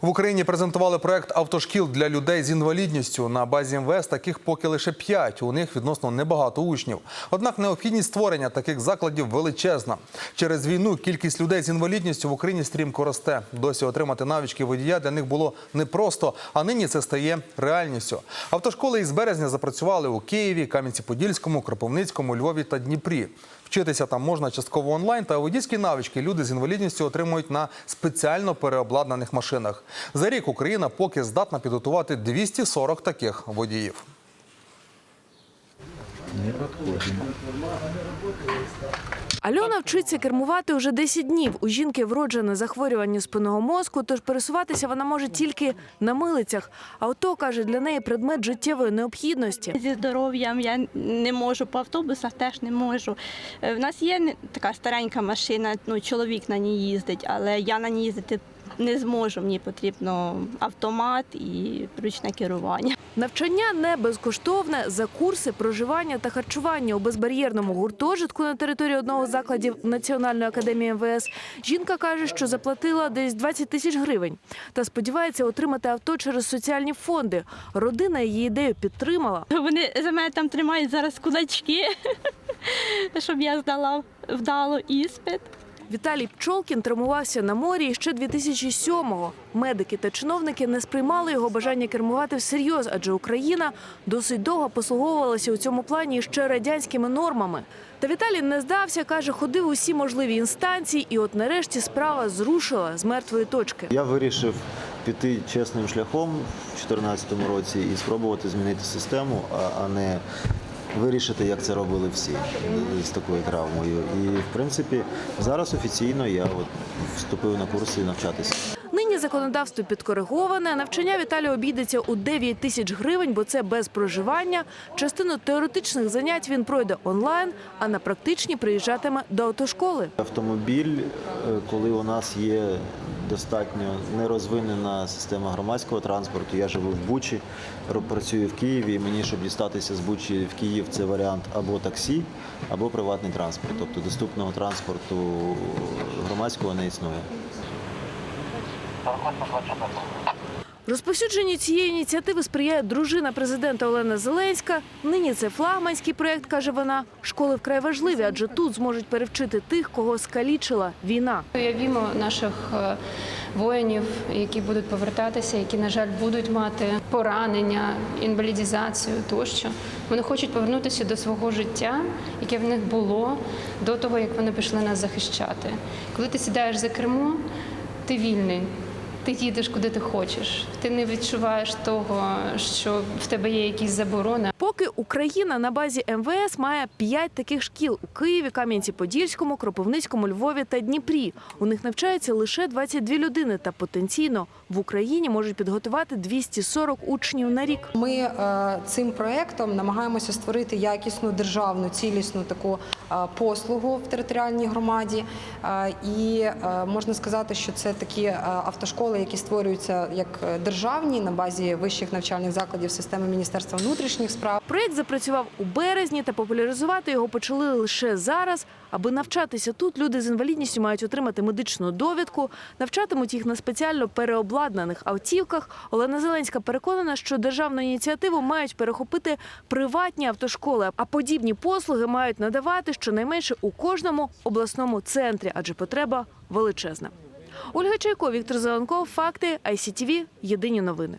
В Україні презентували проект автошкіл для людей з інвалідністю. На базі МВС таких поки лише п'ять. У них відносно небагато учнів. Однак необхідність створення таких закладів величезна. Через війну кількість людей з інвалідністю в Україні стрімко росте. Досі отримати навички водія для них було непросто, а нині це стає реальністю. Автошколи із березня запрацювали у Києві, Кам'янці-Подільському, Кропивницькому, Львові та Дніпрі. Вчитися там можна частково онлайн, та водійські навички люди з інвалідністю отримують на спеціально переобладнаних машинах. За рік Україна поки здатна підготувати 240 таких водіїв. Альона вчиться кермувати уже 10 днів. У жінки вроджене захворювання спинного мозку, тож пересуватися вона може тільки на милицях. Авто, каже, для неї предмет життєвої необхідності. Зі здоров'ям я не можу, по автобусах теж не можу. Е, В нас є не- така старенька машина, ну чоловік на ній їздить, але я на ній їздити не зможу. Мені потрібно автомат і ручне керування. Навчання не безкоштовне за курси, проживання та харчування у безбар'єрному гуртожитку на території одного з закладів Національної академії МВС. Жінка каже, що заплатила десь 20 тисяч гривень та сподівається отримати авто через соціальні фонди. Родина її ідею підтримала. Вони за мене там тримають зараз кулачки, щоб я здала вдало іспит. Віталій Пчолкін травмувався на морі ще 2007-го. Медики та чиновники не сприймали його бажання кермувати всерйоз, адже Україна досить довго послуговувалася у цьому плані ще радянськими нормами. Та Віталій не здався, каже, ходив у всі можливі інстанції, і от нарешті справа зрушила з мертвої точки. Я вирішив піти чесним шляхом в 2014 році і спробувати змінити систему, а не вирішити, як це робили всі з такою травмою. І в принципі зараз офіційно я от вступив на курси навчатися. Нині законодавство підкориговане. Навчання Віталія обійдеться у 9 тисяч гривень, бо це без проживання. Частину теоретичних занять він пройде онлайн, а на практичні приїжджатиме до автошколи. Автомобіль, е, коли у нас є достатньо нерозвинена система громадського транспорту. Я живу в Бучі, працюю в Києві. і Мені, щоб дістатися з Бучі в Київ, це варіант або таксі, або приватний транспорт. Тобто доступного транспорту громадського не існує. Розповсюдженню цієї ініціативи сприяє дружина президента Олена Зеленська. Нині це флагманський проект, каже вона. Школи вкрай важливі, адже тут зможуть перевчити тих, кого скалічила війна. Уявімо наших е, воїнів, які будуть повертатися, які, на жаль, будуть мати поранення, інвалідізацію тощо. Вони хочуть повернутися до свого життя, яке в них було до того, як вони пішли нас захищати. Коли ти сідаєш за кермо, ти вільний. Ти їдеш куди ти хочеш. Ти не відчуваєш того, що в тебе є якісь заборони. Поки Україна на базі МВС має п'ять таких шкіл у Києві, Кам'янці-Подільському, Кропивницькому, Львові та Дніпрі. У них навчається лише 22 людини, та потенційно в Україні можуть підготувати 240 учнів на рік. Ми е, цим проектом намагаємося створити якісну державну цілісну таку е, послугу в територіальній громаді. Е, і можна сказати, що це такі автошколи, які створюються як державні на базі вищих навчальних закладів системи Міністерства внутрішніх справ. Проєкт запрацював у березні, та популяризувати його почали лише зараз. Аби навчатися тут, люди з інвалідністю мають отримати медичну довідку, навчатимуть їх на спеціально переобладнаних автівках. Олена Зеленська переконана, що державну ініціативу мають перехопити приватні автошколи, а подібні послуги мають надавати щонайменше у кожному обласному центрі, адже потреба величезна. Ольга Чайко, Віктор Зеленков, факти ICTV, Єдині новини.